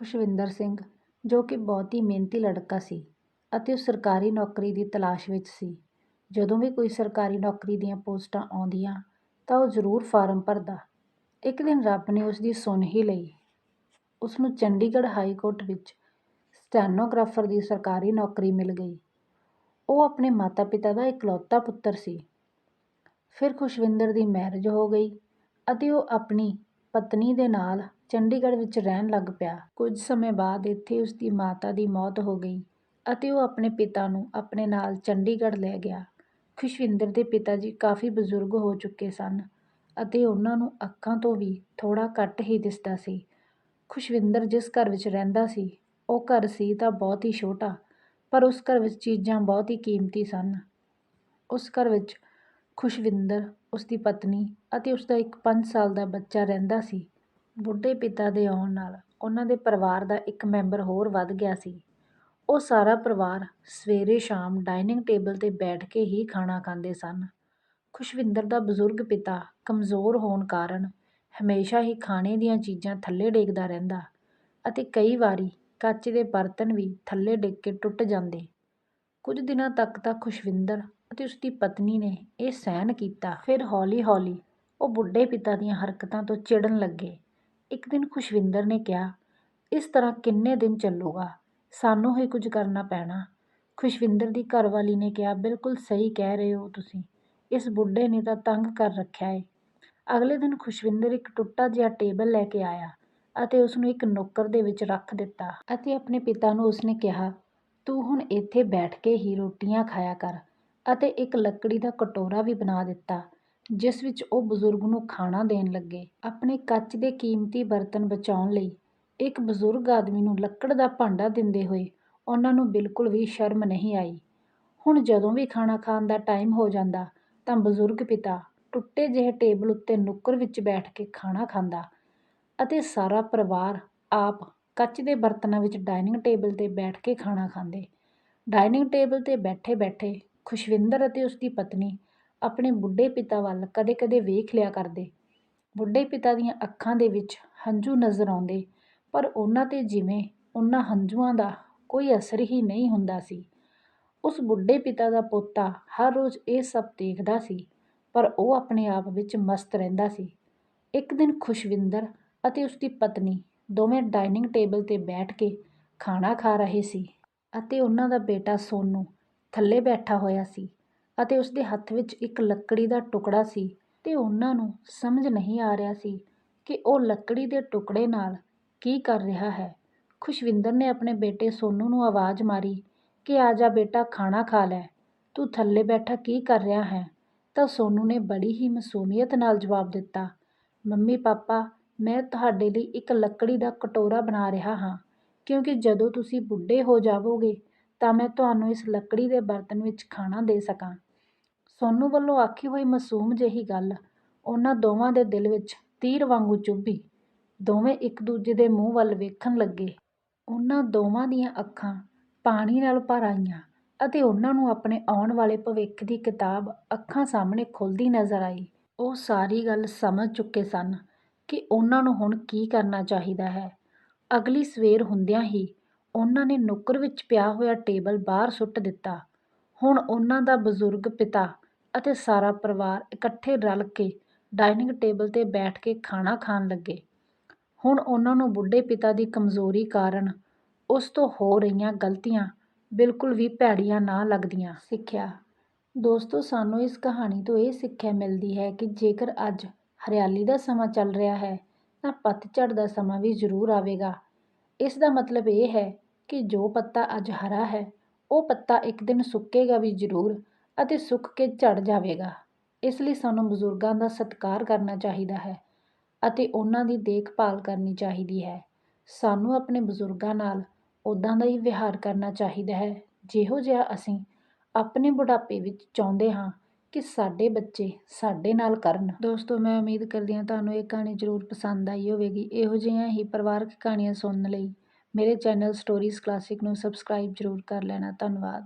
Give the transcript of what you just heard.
ਖੁਸ਼ਵਿੰਦਰ ਸਿੰਘ, ਜੋ ਕਿ ਬਹੁਤ ਹੀ ਮਿਹਨਤੀ ਲੜਕਾ ਸੀ ਅਤੇ ਉਹ ਸਰਕਾਰੀ ਨੌਕਰੀ ਦੀ ਤਲਾਸ਼ ਵਿੱਚ ਸੀ। ਜਦੋਂ ਵੀ ਕੋਈ ਸਰਕਾਰੀ ਨੌਕਰੀ ਦੀਆਂ ਪੋਸਟਾਂ ਆਉਂਦੀਆਂ ਤਾਂ ਉਹ ਜ਼ਰੂਰ ਫਾਰਮ ਭਰਦਾ। ਇੱਕ ਦਿਨ ਰੱਬ ਨੇ ਉਸ ਦੀ ਸੁਣ ਹੀ ਲਈ। ਉਸ ਨੂੰ ਚੰਡੀਗੜ੍ਹ ਹਾਈ ਕੋਰਟ ਵਿੱਚ ਸਟੈਨੋਗ੍ਰਾਫਰ ਦੀ ਸਰਕਾਰੀ ਨੌਕਰੀ ਮਿਲ ਗਈ। ਉਹ ਆਪਣੇ ਮਾਤਾ ਪਿਤਾ ਦਾ ਇਕਲੌਤਾ ਪੁੱਤਰ ਸੀ। ਫਿਰ ਖੁਸ਼ਵਿੰਦਰ ਦੀ ਮੈਰਿਜ ਹੋ ਗਈ ਅਤੇ ਉਹ ਆਪਣੀ ਪਤਨੀ ਦੇ ਨਾਲ ਚੰਡੀਗੜ੍ਹ ਵਿੱਚ ਰਹਿਣ ਲੱਗ ਪਿਆ। ਕੁਝ ਸਮੇਂ ਬਾਅਦ ਇੱਥੇ ਉਸ ਦੀ ਮਾਤਾ ਦੀ ਮੌਤ ਹੋ ਗਈ ਅਤੇ ਉਹ ਆਪਣੇ ਪਿਤਾ ਨੂੰ ਆਪਣੇ ਨਾਲ ਚੰਡੀਗੜ੍ਹ ਲੈ ਗਿਆ। ਖੁਸ਼ਵਿੰਦਰ ਦੇ ਪਿਤਾ ਜੀ ਕਾਫੀ ਬਜ਼ੁਰਗ ਹੋ ਚੁੱਕੇ ਸਨ ਅਤੇ ਉਹਨਾਂ ਨੂੰ ਅੱਖਾਂ ਤੋਂ ਵੀ ਥੋੜ੍ਹਾ ਘੱਟ ਹੀ ਦਿਸਦਾ ਸੀ। ਖੁਸ਼ਵਿੰਦਰ ਜਿਸ ਘਰ ਵਿੱਚ ਰਹਿੰਦਾ ਸੀ, ਉਹ ਘਰ ਸੀ ਤਾਂ ਬਹੁਤ ਹੀ ਛੋਟਾ, ਪਰ ਉਸ ਘਰ ਵਿੱਚ ਚੀਜ਼ਾਂ ਬਹੁਤ ਹੀ ਕੀਮਤੀ ਸਨ। ਉਸ ਘਰ ਵਿੱਚ ਖੁਸ਼ਵਿੰਦਰ ਉਸ ਦੀ ਪਤਨੀ ਅਤੇ ਉਸ ਦਾ ਇੱਕ ਪੰਜ ਸਾਲ ਦਾ ਬੱਚਾ ਰਹਿੰਦਾ ਸੀ। ਬੁੱਢੇ ਪਿਤਾ ਦੇ ਆਉਣ ਨਾਲ ਉਹਨਾਂ ਦੇ ਪਰਿਵਾਰ ਦਾ ਇੱਕ ਮੈਂਬਰ ਹੋਰ ਵੱਧ ਗਿਆ ਸੀ। ਉਹ ਸਾਰਾ ਪਰਿਵਾਰ ਸਵੇਰੇ ਸ਼ਾਮ ਡਾਇਨਿੰਗ ਟੇਬਲ 'ਤੇ ਬੈਠ ਕੇ ਹੀ ਖਾਣਾ ਖਾਂਦੇ ਸਨ। ਖੁਸ਼ਵਿੰਦਰ ਦਾ ਬਜ਼ੁਰਗ ਪਿਤਾ ਕਮਜ਼ੋਰ ਹੋਣ ਕਾਰਨ ਹਮੇਸ਼ਾ ਹੀ ਖਾਣੇ ਦੀਆਂ ਚੀਜ਼ਾਂ ਥੱਲੇ ਡੇਗਦਾ ਰਹਿੰਦਾ ਅਤੇ ਕਈ ਵਾਰੀ ਕੱਚ ਦੇ ਬਰਤਨ ਵੀ ਥੱਲੇ ਡਿੱਗ ਕੇ ਟੁੱਟ ਜਾਂਦੇ। ਕੁਝ ਦਿਨਾਂ ਤੱਕ ਤਾਂ ਖੁਸ਼ਵਿੰਦਰ ਅਤੇ ਉਸ ਦੀ ਪਤਨੀ ਨੇ ਇਹ ਸਹਿਣ ਕੀਤਾ। ਫਿਰ ਹੌਲੀ-ਹੌਲੀ ਉਹ ਬੁੱਢੇ ਪਿਤਾ ਦੀਆਂ ਹਰਕਤਾਂ ਤੋਂ ਚਿੜਨ ਲੱਗੇ। ਇੱਕ ਦਿਨ ਖੁਸ਼ਵਿੰਦਰ ਨੇ ਕਿਹਾ, ਇਸ ਤਰ੍ਹਾਂ ਕਿੰਨੇ ਦਿਨ ਚੱਲੂਗਾ? ਸਾਨੂੰ ਹੀ ਕੁਝ ਕਰਨਾ ਪੈਣਾ। ਖੁਸ਼ਵਿੰਦਰ ਦੀ ਘਰਵਾਲੀ ਨੇ ਕਿਹਾ, ਬਿਲਕੁਲ ਸਹੀ ਕਹਿ ਰਹੇ ਹੋ ਤੁਸੀਂ। ਇਸ ਬੁੱਢੇ ਨੇ ਤਾਂ ਤੰਗ ਕਰ ਰੱਖਿਆ ਏ। ਅਗਲੇ ਦਿਨ ਖੁਸ਼ਵਿੰਦਰ ਇੱਕ ਟੁੱਟਾ ਜਿਹਾ ਟੇਬਲ ਲੈ ਕੇ ਆਇਆ ਅਤੇ ਉਸ ਨੂੰ ਇੱਕ ਨੁੱਕਰ ਦੇ ਵਿੱਚ ਰੱਖ ਦਿੱਤਾ ਅਤੇ ਆਪਣੇ ਪਿਤਾ ਨੂੰ ਉਸਨੇ ਕਿਹਾ, ਤੂੰ ਹੁਣ ਇੱਥੇ ਬੈਠ ਕੇ ਹੀ ਰੋਟੀਆਂ ਖਾਇਆ ਕਰ ਅਤੇ ਇੱਕ ਲੱਕੜੀ ਦਾ ਕਟੋਰਾ ਵੀ ਬਣਾ ਦਿੱਤਾ। ਜਿਸ ਵਿੱਚ ਉਹ ਬਜ਼ੁਰਗ ਨੂੰ ਖਾਣਾ ਦੇਣ ਲੱਗੇ। ਆਪਣੇ ਕੱਚ ਦੇ ਕੀਮਤੀ ਬਰਤਨ ਬਚਾਉਣ ਲਈ ਇੱਕ ਬਜ਼ੁਰਗ ਆਦਮੀ ਨੂੰ ਲੱਕੜ ਦਾ ਭਾਂਡਾ ਦਿੰਦੇ ਹੋਏ ਉਹਨਾਂ ਨੂੰ ਬਿਲਕੁਲ ਵੀ ਸ਼ਰਮ ਨਹੀਂ ਆਈ। ਹੁਣ ਜਦੋਂ ਵੀ ਖਾਣਾ ਖਾਣ ਦਾ ਟਾਈਮ ਹੋ ਜਾਂਦਾ ਤਾਂ ਬਜ਼ੁਰਗ ਪਿਤਾ ਟੁੱਟੇ ਜਿਹੇ ਟੇਬਲ ਉੱਤੇ ਨੁੱਕਰ ਵਿੱਚ ਬੈਠ ਕੇ ਖਾਣਾ ਖਾਂਦਾ ਅਤੇ ਸਾਰਾ ਪਰਿਵਾਰ ਆਪ ਕੱਚ ਦੇ ਬਰਤਨਾਂ ਵਿੱਚ ਡਾਈਨਿੰਗ ਟੇਬਲ 'ਤੇ ਬੈਠ ਕੇ ਖਾਣਾ ਖਾਂਦੇ। ਡਾਈਨਿੰਗ ਟੇਬਲ 'ਤੇ ਬੈਠੇ ਬੈਠੇ ਖੁਸ਼ਵਿੰਦਰ ਅਤੇ ਉਸ ਦੀ ਪਤਨੀ ਆਪਣੇ ਬੁੱਢੇ ਪਿਤਾ ਵੱਲ ਕਦੇ-ਕਦੇ ਵੇਖ ਲਿਆ ਕਰਦੇ। ਬੁੱਢੇ ਪਿਤਾ ਦੀਆਂ ਅੱਖਾਂ ਦੇ ਵਿੱਚ ਹੰਝੂ ਨਜ਼ਰ ਆਉਂਦੇ, ਪਰ ਉਹਨਾਂ 'ਤੇ ਜਿਵੇਂ ਉਹਨਾਂ ਹੰਝੂਆਂ ਦਾ ਕੋਈ ਅਸਰ ਹੀ ਨਹੀਂ ਹੁੰਦਾ ਸੀ। ਉਸ ਬੁੱਢੇ ਪਿਤਾ ਦਾ ਪੋਤਾ ਹਰ ਰੋਜ਼ ਇਹ ਸਭ ਦੇਖਦਾ ਸੀ, ਪਰ ਉਹ ਆਪਣੇ ਆਪ ਵਿੱਚ ਮਸਤ ਰਹਿੰਦਾ ਸੀ। ਇੱਕ ਦਿਨ ਖੁਸ਼ਵਿੰਦਰ ਅਤੇ ਉਸਦੀ ਪਤਨੀ ਦੋਵੇਂ ਡਾਇਨਿੰਗ ਟੇਬਲ 'ਤੇ ਬੈਠ ਕੇ ਖਾਣਾ ਖਾ ਰਹੇ ਸੀ ਅਤੇ ਉਹਨਾਂ ਦਾ ਬੇਟਾ ਸੋਨੂੰ ਥੱਲੇ ਬੈਠਾ ਹੋਇਆ ਸੀ। ਅਤੇ ਉਸਦੇ ਹੱਥ ਵਿੱਚ ਇੱਕ ਲੱਕੜੀ ਦਾ ਟੁਕੜਾ ਸੀ ਅਤੇ ਉਹਨਾਂ ਨੂੰ ਸਮਝ ਨਹੀਂ ਆ ਰਿਹਾ ਸੀ ਕਿ ਉਹ ਲੱਕੜੀ ਦੇ ਟੁਕੜੇ ਨਾਲ ਕੀ ਕਰ ਰਿਹਾ ਹੈ। ਖੁਸ਼ਵਿੰਦਰ ਨੇ ਆਪਣੇ ਬੇਟੇ ਸੋਨੂੰ ਨੂੰ ਆਵਾਜ਼ ਮਾਰੀ ਕਿ ਆ ਜਾ ਬੇਟਾ, ਖਾਣਾ ਖਾ ਲੈ। ਤੂੰ ਥੱਲੇ ਬੈਠਾ ਕੀ ਕਰ ਰਿਹਾ ਹੈ? ਤਾਂ ਸੋਨੂੰ ਨੇ ਬੜੀ ਹੀ ਮਾਸੂਮੀਅਤ ਨਾਲ ਜਵਾਬ ਦਿੱਤਾ, ਮੰਮੀ, ਪਾਪਾ, ਮੈਂ ਤੁਹਾਡੇ ਲਈ ਇੱਕ ਲੱਕੜੀ ਦਾ ਕਟੋਰਾ ਬਣਾ ਰਿਹਾ ਹਾਂ। ਕਿਉਂਕਿ ਜਦੋਂ ਤੁਸੀਂ ਬੁੱਢੇ ਹੋ ਜਾਵੋਗੇ, ਤਾਂ ਮੈਂ ਤੁਹਾਨੂੰ ਇਸ ਲੱਕੜੀ ਦੇ ਬਰਤਨ ਵਿੱਚ ਖਾਣਾ ਦੇ ਸਕਾਂ। ਸੋਨੂੰ ਵੱਲੋਂ ਆਖੀ ਹੋਈ ਮਾਸੂਮ ਜਿਹੀ ਗੱਲ ਉਹਨਾਂ ਦੋਵਾਂ ਦੇ ਦਿਲ ਵਿੱਚ ਤੀਰ ਵਾਂਗੂ ਚੁੱਭੀ। ਦੋਵੇਂ ਇੱਕ ਦੂਜੇ ਦੇ ਮੂੰਹ ਵੱਲ ਵੇਖਣ ਲੱਗੇ। ਉਹਨਾਂ ਦੋਵਾਂ ਦੀਆਂ ਅੱਖਾਂ ਪਾਣੀ ਨਾਲ ਭਰ ਆਈਆਂ ਅਤੇ ਉਹਨਾਂ ਨੂੰ ਆਪਣੇ ਆਉਣ ਵਾਲੇ ਭਵਿੱਖ ਦੀ ਕਿਤਾਬ ਅੱਖਾਂ ਸਾਹਮਣੇ ਖੁੱਲ੍ਹਦੀ ਨਜ਼ਰ ਆਈ। ਉਹ ਸਾਰੀ ਗੱਲ ਸਮਝ ਚੁੱਕੇ ਸਨ ਕਿ ਉਹਨਾਂ ਨੂੰ ਹੁਣ ਕੀ ਕਰਨਾ ਚਾਹੀਦਾ ਹੈ। ਅਗਲੀ ਸਵੇਰ ਹੁੰਦਿਆਂ ਹੀ ਉਹਨਾਂ ਨੇ ਨੁੱਕਰ ਵਿੱਚ ਪਿਆ ਹੋਇਆ ਟੇਬਲ ਬਾਹਰ ਸੁੱਟ ਦਿੱਤਾ। ਹੁਣ ਉਹਨਾਂ ਦਾ ਬਜ਼ੁਰਗ ਪਿਤਾ ਅਤੇ ਸਾਰਾ ਪਰਿਵਾਰ ਇਕੱਠੇ ਰਲ ਕੇ ਡਾਇਨਿੰਗ ਟੇਬਲ 'ਤੇ ਬੈਠ ਕੇ ਖਾਣਾ ਖਾਣ ਲੱਗੇ। ਹੁਣ ਉਹਨਾਂ ਨੂੰ ਬੁੱਢੇ ਪਿਤਾ ਦੀ ਕਮਜ਼ੋਰੀ ਕਾਰਨ ਉਸ ਤੋਂ ਹੋ ਰਹੀਆਂ ਗਲਤੀਆਂ ਬਿਲਕੁਲ ਵੀ ਭੈੜੀਆਂ ਨਾ ਲੱਗਦੀਆਂ। ਸਿੱਖਿਆ। ਦੋਸਤੋ, ਸਾਨੂੰ ਇਸ ਕਹਾਣੀ ਤੋਂ ਇਹ ਸਿੱਖਿਆ ਮਿਲਦੀ ਹੈ ਕਿ ਜੇਕਰ ਅੱਜ ਹਰਿਆਲੀ ਦਾ ਸਮਾਂ ਚੱਲ ਰਿਹਾ ਹੈ, ਤਾਂ ਪਤਝੜ ਦਾ ਸਮਾਂ ਵੀ ਜ਼ਰੂਰ ਆਵੇਗਾ। ਇਸ ਦਾ ਮਤਲਬ ਇਹ ਹੈ ਕਿ ਜੋ ਪੱਤਾ ਅੱਜ ਹਰਾ ਹੈ, ਉਹ ਪੱਤਾ ਇੱਕ ਦਿਨ ਸੁੱਕੇਗਾ ਵੀ ਜ਼ਰੂਰ ਅਤੇ ਸੁੱਕ ਕੇ ਝੜ ਜਾਵੇਗਾ। ਇਸ ਲਈ ਸਾਨੂੰ ਬਜ਼ੁਰਗਾਂ ਦਾ ਸਤਿਕਾਰ ਕਰਨਾ ਚਾਹੀਦਾ ਹੈ ਅਤੇ ਉਹਨਾਂ ਦੀ ਦੇਖਭਾਲ ਕਰਨੀ ਚਾਹੀਦੀ ਹੈ। ਸਾਨੂੰ ਆਪਣੇ ਬਜ਼ੁਰਗਾਂ ਨਾਲ ਉੱਦਾਂ ਦਾ ਹੀ ਵਿਹਾਰ ਕਰਨਾ ਚਾਹੀਦਾ ਹੈ ਜਿਹੋ ਜਿਹਾ ਅਸੀਂ ਆਪਣੇ ਬੁਢਾਪੇ ਵਿੱਚ ਚਾਹੁੰਦੇ ਹਾਂ ਕਿ ਸਾਡੇ ਬੱਚੇ ਸਾਡੇ ਨਾਲ ਕਰਨ। ਦੋਸਤੋ, ਮੈਂ ਉਮੀਦ ਕਰਦੀ ਹਾਂ ਤੁਹਾਨੂੰ ਇਹ ਕਹਾਣੀ ਜ਼ਰੂਰ ਪਸੰਦ ਆਈ ਹੋਵੇਗੀ। ਇਹੋ ਜਿਹੀਆਂ ਹੀ ਪਰਿਵਾਰਕ ਕਹਾਣੀਆਂ ਸੁਣਨ ਲਈ ਮੇਰੇ ਚੈਨਲ ਸਟੋਰੀਜ਼ ਕਲਾਸਿਕ ਨੂੰ ਸਬਸਕ੍ਰਾਈਬ ਜ਼ਰੂਰ ਕਰ ਲੈਣਾ। ਧੰਨਵਾਦ।